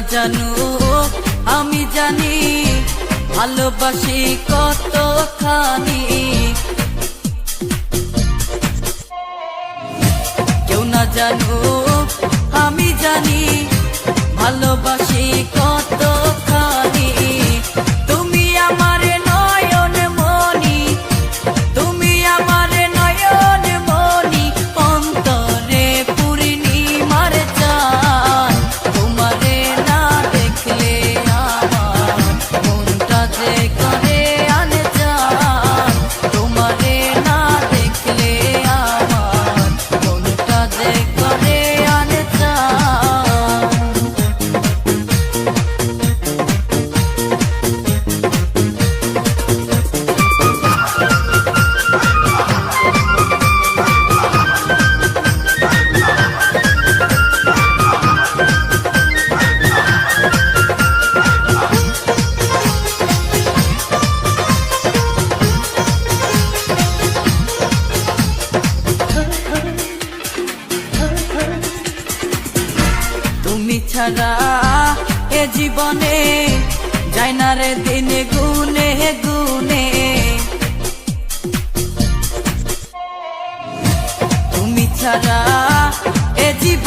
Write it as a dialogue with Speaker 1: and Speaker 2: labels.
Speaker 1: জানো আমি জানি ভালোবাসি কতখানি। কেউ না জানো আমি জানি ভালোবাসি ছাড়া এ জীবনে যায় না রে দিনে গুনে গুনে। তুমি ছাড়া এ জীবন